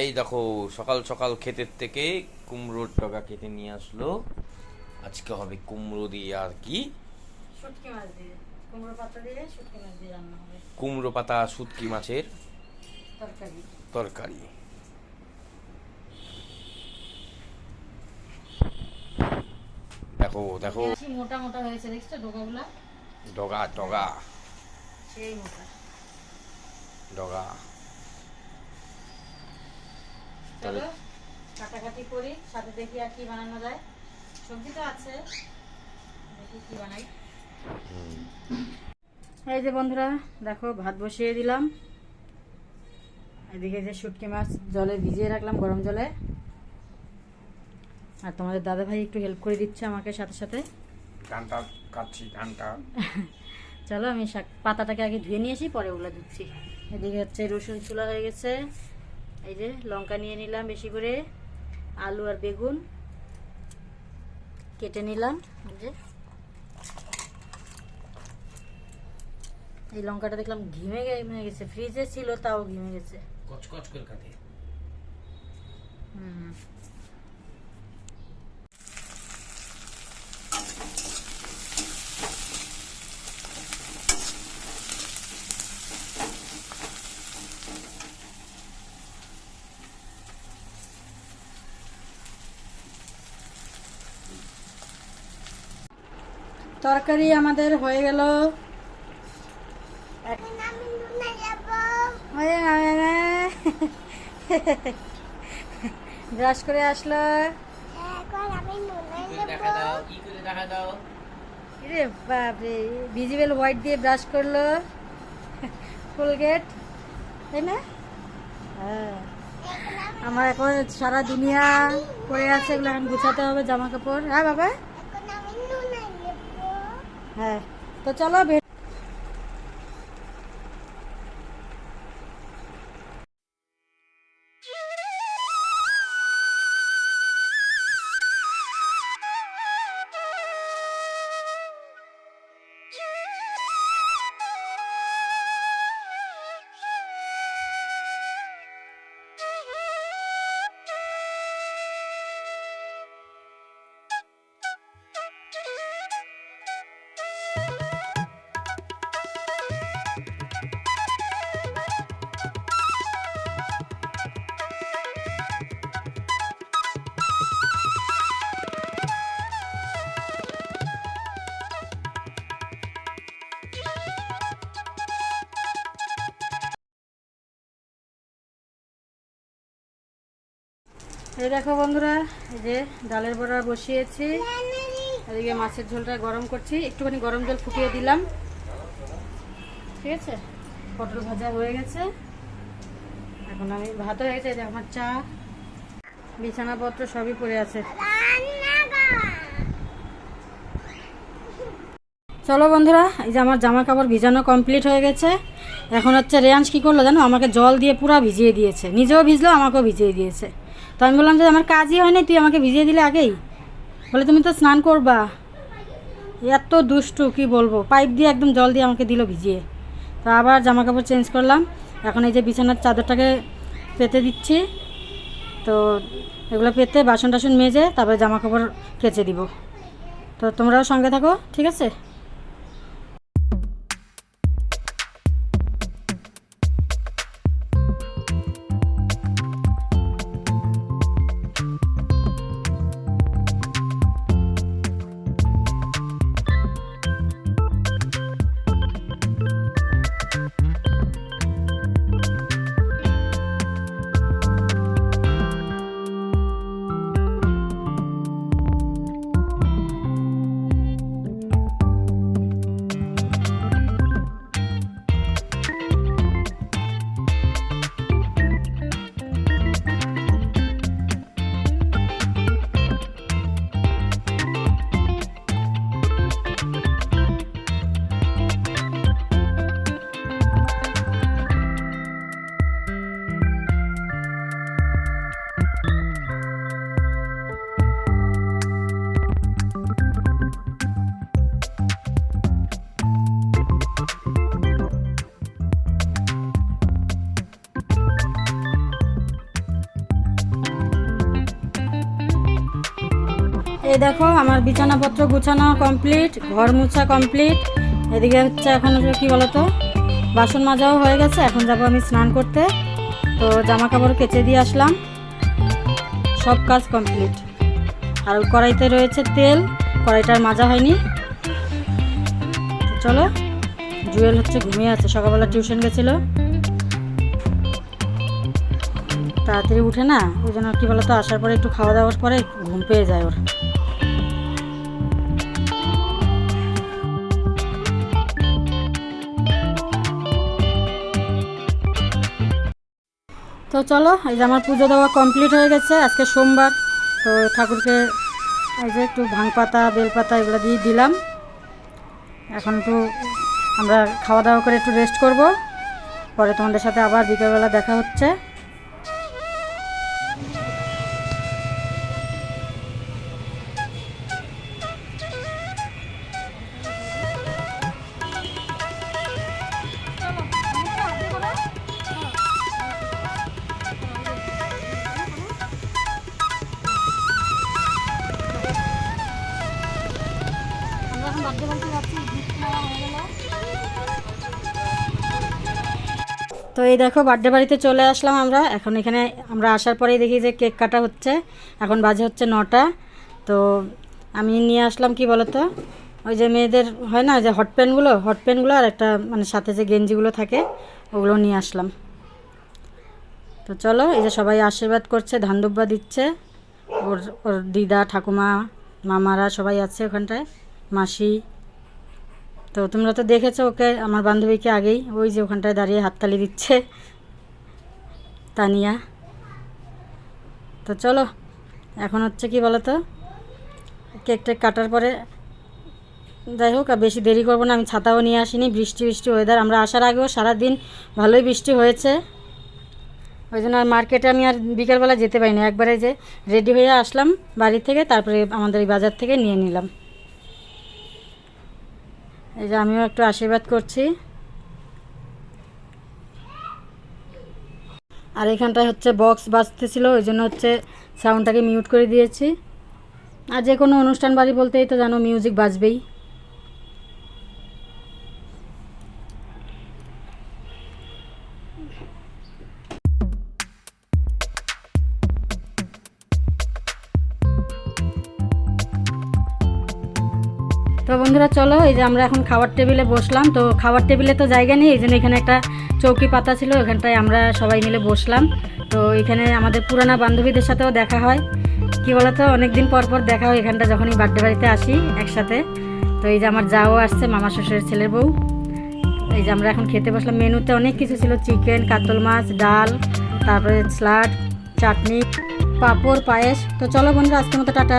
এই দেখো সকাল সকাল ক্ষেতের থেকে কুমড়োর ডগা কেটে নিয়ে আসলো। আজকে হবে কুমড়ো দিয়ে আর কি? কুমড়ো পাতা শুটকি শুটকি মাছের তরকারি। দেখো দেখো। মোটা মোটা হয়েছে দেখছ ডগা ডগা। সেই মোটা। ডগা। চলো কাটাকাটি করি সাথে দেখি আর কি বানানো যায়। সবজি তো আছে দেখি কি বানাই। এই যে বন্ধুরা দেখো ভাত বসিয়ে দিলাম। এদিকে যে শুটকি মাছ জলে ভিজিয়ে রাখলাম গরম জলে। আর তোমাদের দাদা ভাই একটু হেল্প করে দিচ্ছে আমাকে সাথে সাথে। ঘানটা কাটছি ঘানটা। চলো আমি শাক পাতাটাকে আগে ধুয়ে নিয়ে আসি পরে ওগুলো দিচ্ছি এদিকে হচ্ছে রসুন চুলা হয়ে গেছে। এই যে লঙ্কা নিয়ে নিলাম বেশি করে আলু আর বেগুন কেটে নিলাম এই যে। এই লঙ্কাটা দেখলাম ঘিমে ঘিমে গেছে ফ্রিজে ছিল তাও ঘিমে গেছে। কচকচ করে কাটে। হুম। তরকারি আমাদের হয়ে গেল। ব্রাশ করে আসলো। রে বাপরে, ভিজিবল হোয়াইট দিয়ে ব্রাশ করল। ফুল গেট তাই না? হ্যাঁ। আমার এখন সারা দুনিয়া পড়ে আছে, এগুলো এখন গুছাতে হবে, জামা কাপড়। হ্যাঁ বাবা? হ্যাঁ তো চলো এই দেখো বন্ধুরা, এই যে ডালের বড়া বসিয়েছি। এদিকে মাছের ঝোলটা গরম করছি, একটুখানি গরম জল ফুটিয়ে দিলাম। ঠিক আছে? পটল ভাজা হয়ে গেছে। এখন আমি, ভাত হয়ে গেছে আমার চা। বিছানাপত্র সবই পড়ে আছে। চলো বন্ধুরা, এই যে আমার জামা কাপড় ভিজানো কমপ্লিট হয়ে গেছে। এখন হচ্ছে রেয়াংশ কী করল জানো? আমাকে জল দিয়ে পুরো ভিজিয়ে দিয়েছে। নিজেও ভিজলো, আমাকেও ভিজিয়ে দিয়েছে। তো আমি বললাম যে আমার কাজই হয়নি তুই আমাকে ভিজিয়ে দিলে আগেই। বলে, তুমি তো স্নান করবা। এত দুষ্টু, কি বলব? পাইপ দিয়ে একদম জল দিয়ে আমাকে দিল ভিজিয়ে। তো আবার জামা কাপড় চেঞ্জ করলাম। এখন এই যে বিছানার চাদরটাকে পেতে দিচ্ছি। তো এগুলো পেতে বাসন টাসন মেজে তারপরে জামা কাপড় কেচে দিব। তো তোমরাও সঙ্গে থাকো, ঠিক আছে? এই দেখো, আমার বিছানাপত্র গুছানো কমপ্লিট ঘর মুছা কমপ্লিট এদিকে হচ্ছে এখন কি বলতো, বাসন মাজাও হয়ে গেছে, এখন যাব আমি স্নান করতে। তো জামা কাপড় কেচে দিয়ে আসলাম। সব কাজ কমপ্লিট আর কড়াইতে রয়েছে তেল কড়াইটার মাজা হয়নি। চলো, জুয়েল হচ্ছে ঘুমিয়ে আছে, সকালবেলা টিউশন গেছিল। তাড়াতাড়ি উঠে না, ওই জন্য কি বলতো, আসার পরে একটু খাওয়া দাওয়ার পরে ঘুম পেয়ে যায় ওর। তো চলো, এই যে আমার পুজো দেওয়া কমপ্লিট হয়ে গেছে। আজকে সোমবার, তো ঠাকুরকে এই যে একটু ভাং পাতা বেলপাতা এগুলো দিয়ে দিলাম। এখন একটু আমরা খাওয়া দাওয়া করে একটু রেস্ট করব। পরে তোমাদের সাথে আবার বিকেলবেলা দেখা হচ্ছে। তো এই দেখো বার্থডে বাড়িতে চলে আসলাম আমরা। এখন এখানে আমরা আসার পরেই দেখি যে কেক কাটা হচ্ছে। এখন বাজে হচ্ছে নটা। তো আমি নিয়ে আসলাম কি বলতো? ওই যে মেয়েদের হয় না যে হট প্যান্টগুলো হট প্যান্টগুলো আর একটা মানে সাথে যে গেঞ্জিগুলো থাকে, ওগুলো নিয়ে আসলাম। তো চলো, এই যে সবাই আশীর্বাদ করছে ধান দুব্বা দিচ্ছে। ওর ওর দিদা, ঠাকুমা, মামারা সবাই আছে ওখানটায়। মাসি তো তোমরা তো দেখেছ ওকে, আমার বান্ধবীকে আগেই, ওই যে ওখানটায় দাঁড়িয়ে হাততালি দিচ্ছে, তানিয়া। তো চলো, এখন হচ্ছে কি বলো তো কেক টেক কাটার পরে যাই হোক, আর বেশি দেরি করব না, আমি ছাতাও নিয়ে আসিনি, বৃষ্টি বৃষ্টি ওয়েদার আমরা আসার আগেও সারাদিন ভালোই বৃষ্টি হয়েছে। ওই জন্য আর মার্কেটে আমি আর বিকেলবেলা যেতে পারিনি, একবারে যে রেডি হয়ে আসলাম বাড়ি থেকে, তারপরে আমাদের বাজার থেকে নিয়ে নিলাম। এই যে আমিও একটু আশীর্বাদ করছি। আর এখানটায় হচ্ছে বক্স বাজতেছিল, ওই জন্য হচ্ছে সাউন্ডটাকে মিউট করে দিয়েছি। আর যে কোনো অনুষ্ঠান বাড়ি বলতেই তো জানো মিউজিক বাজবেই। তো বন্ধুরা, চলো, এই যে আমরা এখন খাবার টেবিলে বসলাম। তো খাবার টেবিলে তো জায়গা নেই, এই জন্য এখানে একটা চৌকি পাতা ছিল, ওখানটায় আমরা সবাই মিলে বসলাম। তো এখানে আমাদের পুরানা বান্ধবীদের সাথেও দেখা হয়। কি বলতো অনেক দিন পর পর দেখা হয় এখানটা যখনই বার্থডে বাড়িতে আসি একসাথে। তো এই যে আমার যাও আসছে, মামা শ্বশুরের ছেলের বউ। এই যে আমরা এখন খেতে বসলাম। মেনুতে অনেক কিছু ছিল, চিকেন, কাতল মাছ, ডাল, তারপরে স্যালাড, চাটনি, পাঁপড়, পায়েস। তো চলো বন্ধুরা, আজকের মতো টাটা।